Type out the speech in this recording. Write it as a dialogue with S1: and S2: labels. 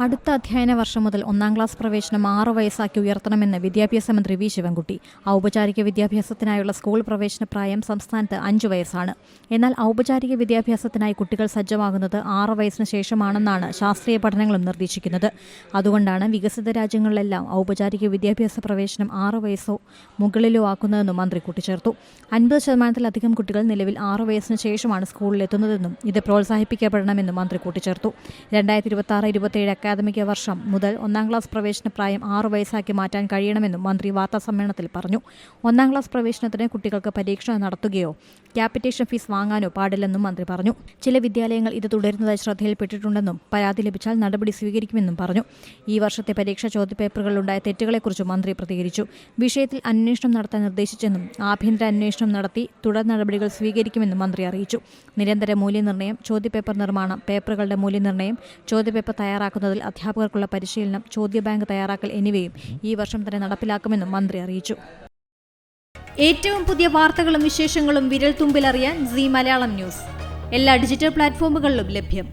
S1: അടുത്ത അധ്യയന വർഷം മുതൽ ഒന്നാം ക്ലാസ് പ്രവേശനം ആറ് വയസ്സാക്കി ഉയർത്തണമെന്ന് വിദ്യാഭ്യാസ മന്ത്രി വി ശിവൻകുട്ടി. ഔപചാരിക വിദ്യാഭ്യാസത്തിനായുള്ള സ്കൂൾ പ്രവേശന പ്രായം സംസ്ഥാനത്ത് അഞ്ചു വയസ്സാണ്. എന്നാൽ ഔപചാരിക വിദ്യാഭ്യാസത്തിനായി കുട്ടികൾ സജ്ജമാകുന്നത് ആറ് വയസ്സിന് ശേഷമാണെന്നാണ് ശാസ്ത്രീയ പഠനങ്ങളും നിർദ്ദേശിക്കുന്നത്. അതുകൊണ്ടാണ് വികസിത രാജ്യങ്ങളിലെല്ലാം ഔപചാരിക വിദ്യാഭ്യാസ പ്രവേശനം ആറ് വയസ്സോ മുകളിലോ ആക്കുന്നതെന്നും മന്ത്രി കൂട്ടിച്ചേർത്തു. അൻപത് ശതമാനത്തിലധികം കുട്ടികൾ നിലവിൽ ആറ് വയസ്സിന് ശേഷമാണ് സ്കൂളിലെത്തുന്നതെന്നും ഇത് പ്രോത്സാഹിപ്പിക്കപ്പെടണമെന്നും മന്ത്രി കൂട്ടിച്ചേർത്തു. രണ്ടായിരത്തി ഇരുപത്തി ആറ് ഇരുപത്തിയേഴ് അക്കാദമിക വർഷം മുതൽ ഒന്നാം ക്ലാസ് പ്രവേശന പ്രായം ആറു വയസ്സാക്കി മാറ്റാൻ കഴിയണമെന്നും മന്ത്രി വാർത്താസമ്മേളനത്തിൽ പറഞ്ഞു. ഒന്നാം ക്ലാസ് പ്രവേശനത്തിന് കുട്ടികൾക്ക് പരീക്ഷ നടത്തുകയോ ക്യാപിറ്റേഷൻ ഫീസ് വാങ്ങാനോ പാടില്ലെന്നും മന്ത്രി പറഞ്ഞു. ചില വിദ്യാലയങ്ങൾ ഇത് തുടരുന്നതായി ശ്രദ്ധയിൽപ്പെട്ടിട്ടുണ്ടെന്നും പരാതി ലഭിച്ചാൽ നടപടി സ്വീകരിക്കുമെന്നും പറഞ്ഞു. ഈ വർഷത്തെ പരീക്ഷാ ചോദ്യപേപ്പറുകളിലുണ്ടായ തെറ്റുകളെക്കുറിച്ച് മന്ത്രി പ്രതികരിച്ചു. വിഷയത്തിൽ അന്വേഷണം നടത്താൻ നിർദ്ദേശിച്ചെന്നും ആഭ്യന്തര അന്വേഷണം നടത്തി തുടർ നടപടികൾ സ്വീകരിക്കുമെന്നും മന്ത്രി അറിയിച്ചു. നിരന്തര മൂല്യനിർണയം ചോദ്യപേപ്പർ നിർമ്മാണം പേപ്പറുകളുടെ മൂല്യനിർണയം ചോദ്യപേപ്പർ തയ്യാറാക്കുന്നതിൽ അധ്യാപകർക്കുള്ള പരിശീലനം ചോദ്യബാങ്ക് തയ്യാറാക്കൽ എന്നിവയും ഈ വർഷം തന്നെ നടപ്പിലാക്കുമെന്നും മന്ത്രി അറിയിച്ചു. ഏറ്റവും പുതിയ വാർത്തകളും വിശേഷങ്ങളും വിരൽ തുമ്പിലറിയാൻ സി മലയാളം ന്യൂസ്. എല്ലാ ഡിജിറ്റൽ പ്ലാറ്റ്ഫോമുകളിലും ലഭ്യം.